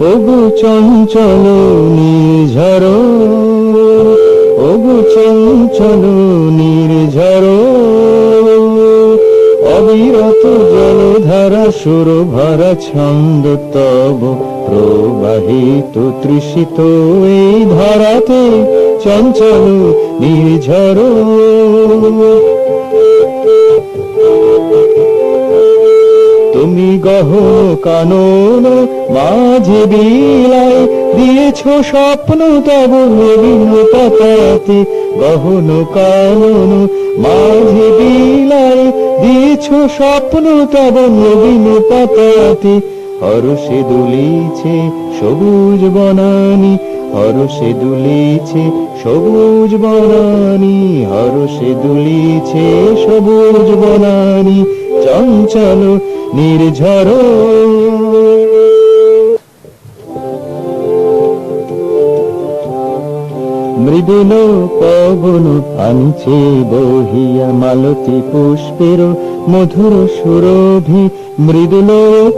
ওগো চঞ্চল নির্ঝর ওগো চঞ্চল নির্ঝর অবিরত জলধারা সুর ভরা ছন্দ তব প্রবাহিত তৃষিত এই ধরাতে চঞ্চল নির্ঝর তুমি গহন কানন, মাঝে বিলায় দিয়েছ স্বপ্ন, তব নবীন পাতাতে গহন কানন, মাঝে বিলায় দিয়েছ স্বপ্ন, তব নবীন পাতাতে হরষে দুলিছে সবুজ বনানি, হরষে দুলিছে সবুজ বনানি, হরষে দুলিছে সবুজ বনানি। চঞ্চল, নির্ঝর। মৃদুল পবন আনছে বহিয়া মালতী পুষ্পের মধুর সুরভি মৃদুল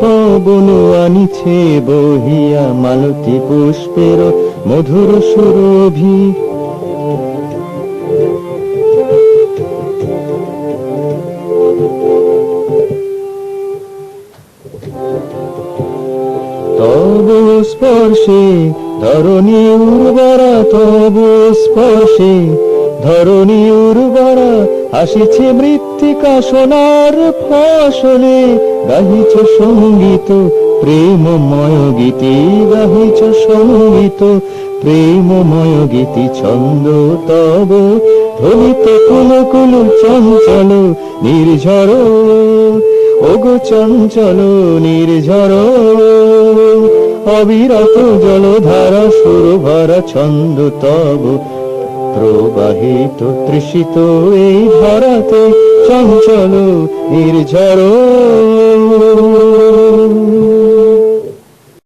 পবন আনিছে বহিয়া মালতী পুষ্পের মধুর সুরভি তব স্পর্শে ধরণী উর্বরা, তব স্পর্শে। ধরণী উর্বরা, আসিছে মৃত্তিকা সোনার ফসলে। গাহিছ সংগীত, প্রেমময় গীতি। গাহিছ সংগীত, প্রেমময় গীতি। ছন্দ তব, ধ্বনিত কুল কুল চঞ্চল, নির্ঝর। ওগো চঞ্চল, নির্ঝর। অবিরত জলধারা সুর ভরা ছন্দ তব। প্রবাহিত তৃষিত এই ধরাতে চঞ্চল নির্ঝর।